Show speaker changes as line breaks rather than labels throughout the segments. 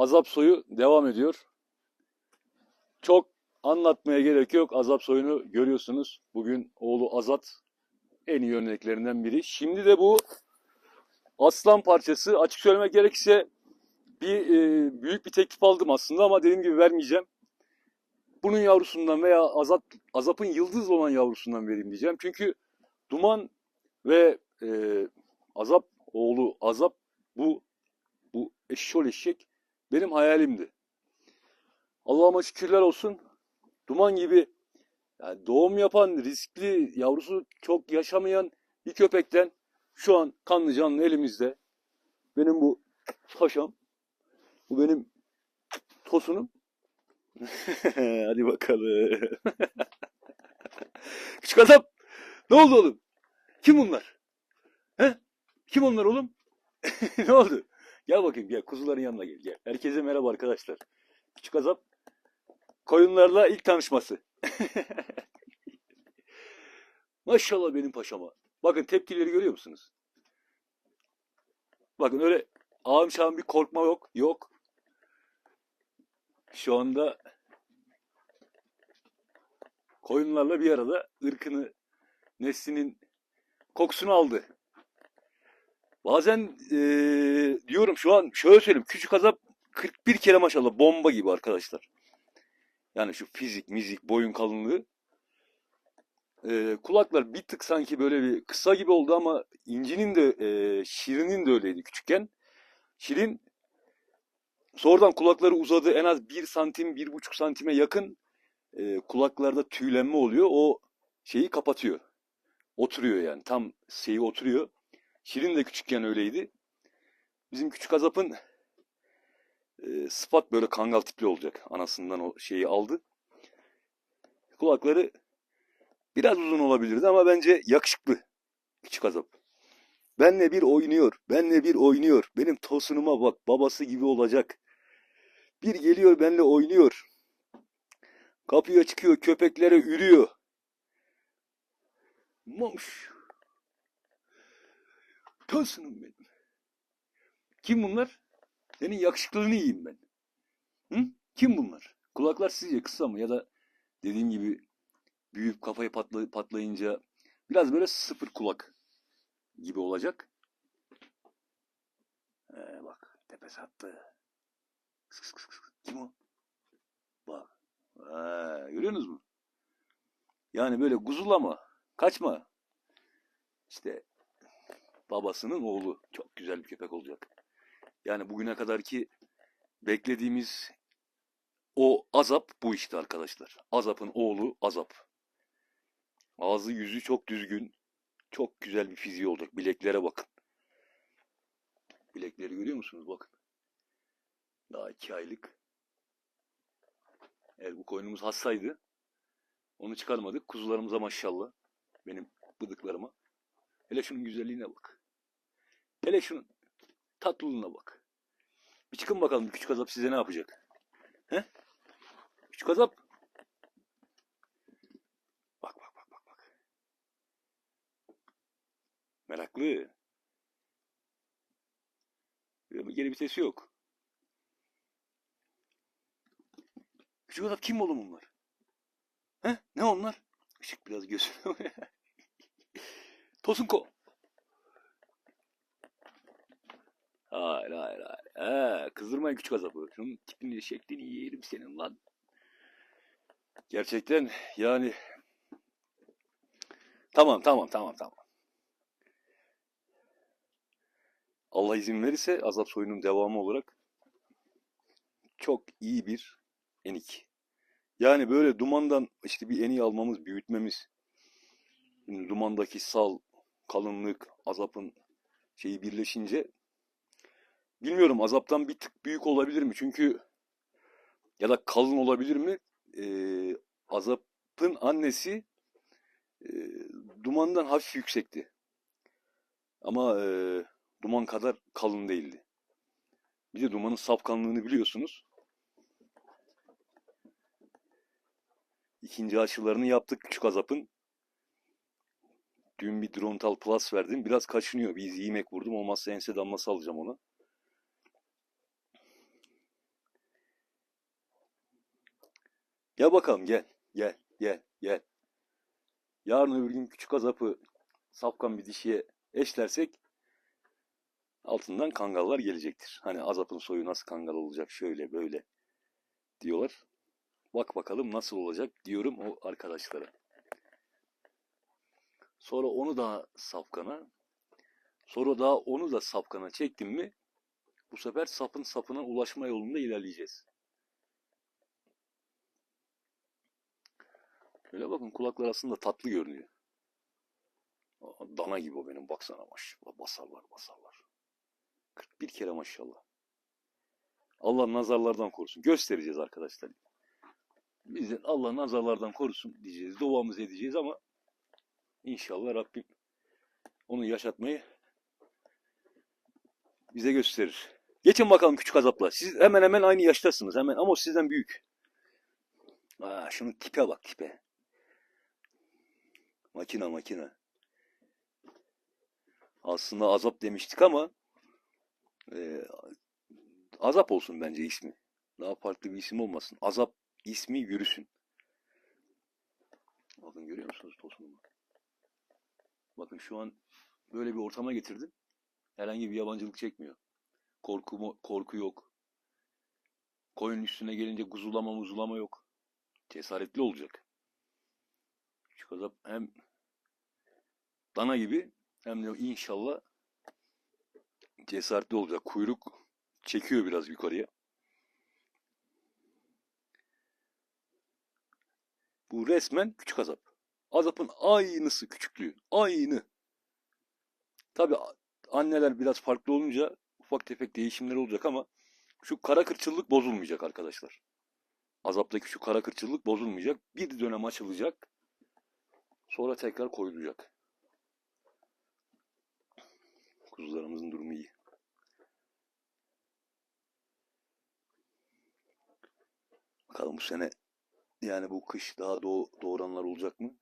Azap soyu devam ediyor. Çok anlatmaya gerek yok. Azap soyunu görüyorsunuz. Bugün oğlu Azat en iyi örneklerinden biri. Şimdi de bu aslan parçası. Açık söylemek gerekirse bir e, büyük bir teklif aldım aslında ama dediğim gibi vermeyeceğim. Bunun yavrusundan veya Azap, Azap'ın yıldız olan yavrusundan vereyim diyeceğim. Çünkü Duman ve e, Azap oğlu Azap bu bu eşşol eşek benim hayalimdi. Allah'ıma şükürler olsun. Duman gibi yani doğum yapan, riskli, yavrusu çok yaşamayan bir köpekten şu an kanlı canlı elimizde. Benim bu paşam, bu benim tosunum. Hadi bakalım. Küçük adam, ne oldu oğlum? Kim bunlar? He? Kim onlar oğlum? ne oldu? Gel bakayım gel kuzuların yanına gel. gel. Herkese merhaba arkadaşlar. Küçük azap koyunlarla ilk tanışması. Maşallah benim paşama. Bakın tepkileri görüyor musunuz? Bakın öyle ağım şahım bir korkma yok. Yok. Şu anda koyunlarla bir arada ırkını, neslinin kokusunu aldı. Bazen eee, diyorum şu an şöyle söyleyeyim. Küçük azap 41 kere maşallah bomba gibi arkadaşlar. Yani şu fizik, mizik, boyun kalınlığı. Eee, kulaklar bir tık sanki böyle bir kısa gibi oldu ama İnci'nin de eee, Şirin'in de öyleydi küçükken. Şirin sonradan kulakları uzadı en az 1 santim, 1,5 santime yakın eee, kulaklarda tüylenme oluyor. O şeyi kapatıyor. Oturuyor yani tam şeyi oturuyor. Şirin de küçükken öyleydi. Bizim küçük azapın e, sıfat böyle kangal tipli olacak. Anasından o şeyi aldı. Kulakları biraz uzun olabilirdi ama bence yakışıklı küçük azap. Benle bir oynuyor, benle bir oynuyor. Benim tosunuma bak, babası gibi olacak. Bir geliyor benle oynuyor. Kapıya çıkıyor, köpeklere ürüyor. Maş. Tosunum benim. Kim bunlar? Senin yakışıklılığını yiyeyim ben. Hı? Kim bunlar? Kulaklar sizce kısa mı? Ya da dediğim gibi büyüyüp kafayı patla, patlayınca biraz böyle sıfır kulak gibi olacak. Ee, bak tepesi attı. Kıs kıs kıs. Kim o? Bak. Ee, görüyorsunuz mu? Yani böyle guzulama, kaçma. İşte babasının oğlu. Çok güzel bir köpek olacak. Yani bugüne kadarki beklediğimiz o azap bu işte arkadaşlar. Azap'ın oğlu azap. Ağzı yüzü çok düzgün. Çok güzel bir fiziği olacak. Bileklere bakın. Bilekleri görüyor musunuz? Bakın. Daha iki aylık. Eğer bu koyunumuz hastaydı. Onu çıkarmadık. Kuzularımıza maşallah. Benim bıdıklarıma. Hele şunun güzelliğine bak. Hele şunun tatlılığına bak. Bir çıkın bakalım bir küçük azap size ne yapacak? He? Küçük azap. Bak bak bak bak bak. Meraklı. Geri vitesi yok. Küçük azap kim oğlum bunlar? He? Ne onlar? Işık biraz gözüme. Tosunko. Hayır hayır hayır. He, kızdırmayın küçük azabı. Şunun tipini şeklini yerim senin lan. Gerçekten yani tamam tamam tamam tamam. Allah izin verirse azap soyunun devamı olarak çok iyi bir enik. Yani böyle dumandan işte bir eni almamız, büyütmemiz. Dumandaki sal, kalınlık, azapın şeyi birleşince bilmiyorum azaptan bir tık büyük olabilir mi? Çünkü ya da kalın olabilir mi? Ee, azapın annesi e, dumandan hafif yüksekti. Ama e, duman kadar kalın değildi. Bir de dumanın safkanlığını biliyorsunuz. İkinci aşılarını yaptık küçük azapın. Dün bir Drontal Plus verdim. Biraz kaşınıyor. Bir yemek vurdum. Olmazsa ense damlası alacağım ona. Gel bakalım gel. Gel. Gel. Gel. Yarın öbür gün küçük azapı safkan bir dişiye eşlersek altından kangallar gelecektir. Hani azapın soyu nasıl kangal olacak şöyle böyle diyorlar. Bak bakalım nasıl olacak diyorum o arkadaşlara. Sonra onu da safkana, sonra daha onu da safkana çektim mi bu sefer sapın sapına ulaşma yolunda ilerleyeceğiz. Şöyle bakın kulaklar aslında tatlı görünüyor. Dana gibi o benim baksana maşallah. Basarlar basarlar. 41 kere maşallah. Allah nazarlardan korusun. Göstereceğiz arkadaşlar. Biz de Allah nazarlardan korusun diyeceğiz. Duamızı edeceğiz ama inşallah Rabbim onu yaşatmayı bize gösterir. Geçin bakalım küçük azapla. Siz hemen hemen aynı yaştasınız. Hemen ama o sizden büyük. Aa, şunun tipe bak tipe. Makina makina. Aslında azap demiştik ama e, azap olsun bence ismi. Daha farklı bir isim olmasın. Azap ismi yürüsün. Bakın görüyor musunuz tosunumu? Bakın şu an böyle bir ortama getirdim. Herhangi bir yabancılık çekmiyor. Korku, korku yok. Koyun üstüne gelince guzulama muzulama yok. Cesaretli olacak. Şu azap hem dana gibi hem de inşallah cesaretli olacak. Kuyruk çekiyor biraz yukarıya. Bu resmen küçük azap. Azapın aynısı küçüklüğü. Aynı. Tabi anneler biraz farklı olunca ufak tefek değişimler olacak ama şu kara kırçıllık bozulmayacak arkadaşlar. Azaptaki şu kara kırçıllık bozulmayacak. Bir dönem açılacak. Sonra tekrar koyulacak. Kuzularımızın durumu iyi. Bakalım bu sene yani bu kış daha doğ, doğuranlar olacak mı?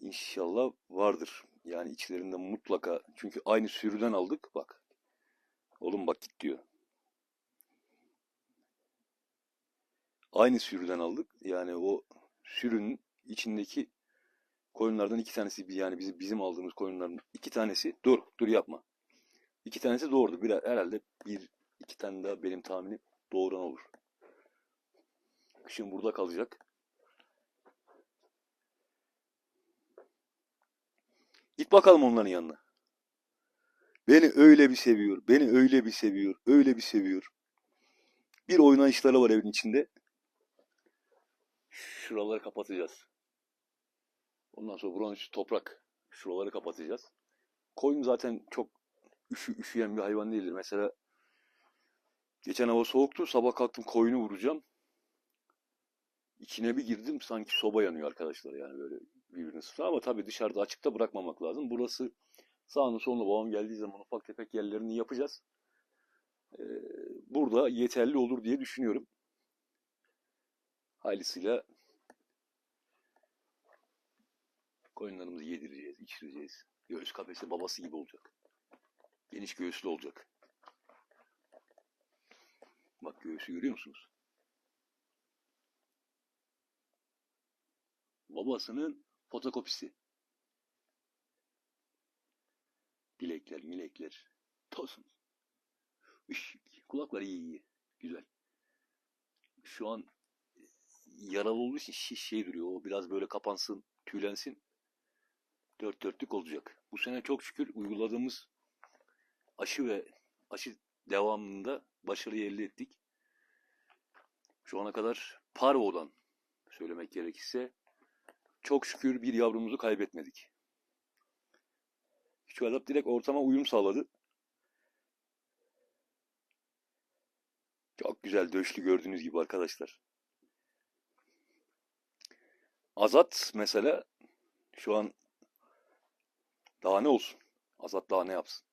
İnşallah vardır. Yani içlerinde mutlaka çünkü aynı sürüden aldık bak. Oğlum bak git diyor. Aynı sürüden aldık. Yani o sürünün içindeki koyunlardan iki tanesi yani bizim bizim aldığımız koyunların iki tanesi dur dur yapma. İki tanesi doğurdu. Bir herhalde bir iki tane daha benim tahminim doğuran olur. Kışın burada kalacak. Git bakalım onların yanına. Beni öyle bir seviyor, beni öyle bir seviyor, öyle bir seviyor. Bir oynayışları var evin içinde. Şuraları kapatacağız. Ondan sonra buranın üstü toprak. Şuraları kapatacağız. Koyun zaten çok üşü, üşüyen bir hayvan değildir. Mesela geçen hava soğuktu. Sabah kalktım koyunu vuracağım. İçine bir girdim sanki soba yanıyor arkadaşlar yani böyle birbirine ısıtıyor. Ama tabii dışarıda açıkta bırakmamak lazım. Burası sağını solunu babam geldiği zaman ufak tefek yerlerini yapacağız. Ee, burada yeterli olur diye düşünüyorum. Hayırlısıyla koyunlarımızı yedireceğiz, içireceğiz. Göğüs kafesi babası gibi olacak. Geniş göğüslü olacak. Bak göğüsü görüyor musunuz? Babasının fotokopisi. Bilekler, milekler. Tosun. Üş, kulaklar iyi iyi. Güzel. Şu an yaralı olduğu için şiş şey duruyor. O biraz böyle kapansın, tüylensin. Dört dörtlük olacak. Bu sene çok şükür uyguladığımız aşı ve aşı devamında başarıyı elde ettik. Şu ana kadar parvodan söylemek gerekirse çok şükür bir yavrumuzu kaybetmedik. Küçük Azap direkt ortama uyum sağladı. Çok güzel döşlü gördüğünüz gibi arkadaşlar. Azat mesela şu an daha ne olsun? Azat daha ne yapsın?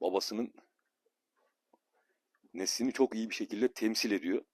Babasının neslini çok iyi bir şekilde temsil ediyor.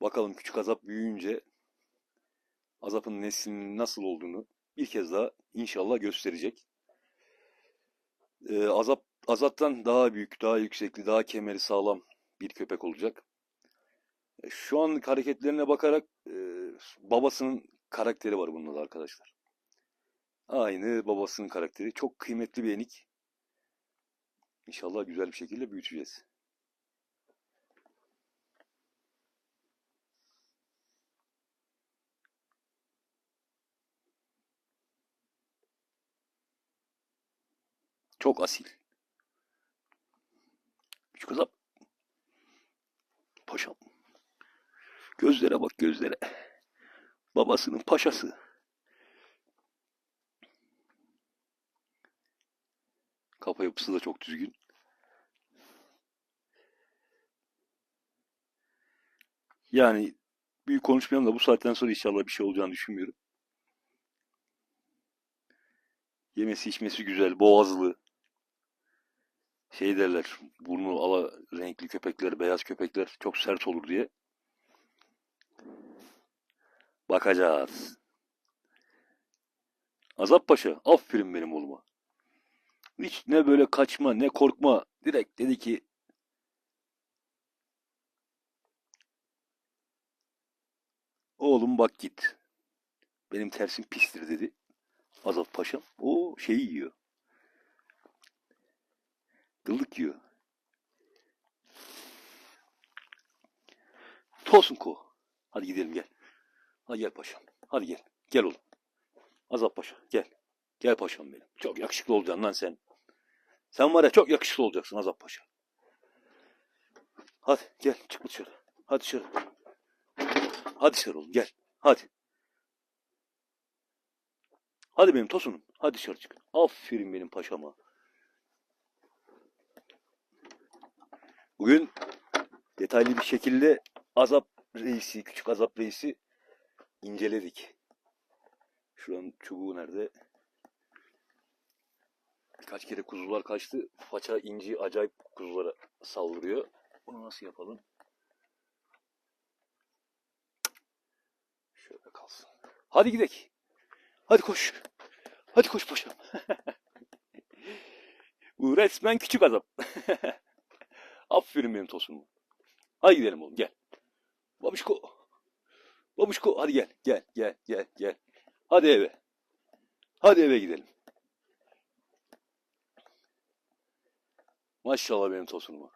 Bakalım küçük azap büyüyünce azapın neslinin nasıl olduğunu bir kez daha inşallah gösterecek. Ee, azap azattan daha büyük, daha yüksekli, daha kemeri sağlam bir köpek olacak. E, Şu anlık hareketlerine bakarak e, babasının karakteri var da arkadaşlar. Aynı babasının karakteri. Çok kıymetli bir enik. İnşallah güzel bir şekilde büyüteceğiz. Çok asil. Küçük kızım. Paşam. Gözlere bak gözlere. Babasının paşası. Kafa yapısı da çok düzgün. Yani büyük konuşmayalım da bu saatten sonra inşallah bir şey olacağını düşünmüyorum. Yemesi içmesi güzel, boğazlı. Şey derler, burnu ala renkli köpekler, beyaz köpekler çok sert olur diye. Bakacağız. Azap Paşa, aferin benim oğluma. Hiç ne böyle kaçma, ne korkma. Direkt dedi ki, oğlum bak git. Benim tersim pistir dedi. Azap Paşam. O şeyi yiyor. Dıllık yiyor. Tosun ko. Hadi gidelim gel. Hadi gel paşam. Hadi gel. Gel oğlum. Azap paşa gel. Gel paşam benim. Çok yakışıklı olacaksın lan sen. Sen var ya çok yakışıklı olacaksın Azap paşa. Hadi gel çık dışarı. Hadi dışarı. Hadi dışarı oğlum gel. Hadi. Hadi benim tosunum. Hadi dışarı çık. Aferin benim paşama. Bugün detaylı bir şekilde Azap Reisi, küçük Azap Reisi inceledik. Şuranın çubuğu nerede? Birkaç kere kuzular kaçtı. Faça inci acayip kuzulara saldırıyor. Bunu nasıl yapalım? Şöyle kalsın. Hadi gidelim. Hadi koş. Hadi koş paşam. Bu resmen küçük azap. Aferin benim tosunuma. Hadi gidelim oğlum gel. Babuşko. Babuşko hadi gel. Gel gel gel gel. Hadi eve. Hadi eve gidelim. Maşallah benim tosunuma.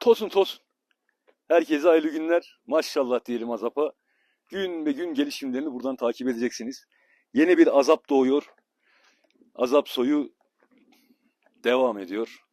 Tosun tosun. Herkese hayırlı günler. Maşallah diyelim azapa. Gün be gün gelişimlerini buradan takip edeceksiniz. Yeni bir azap doğuyor. Azap soyu devam ediyor.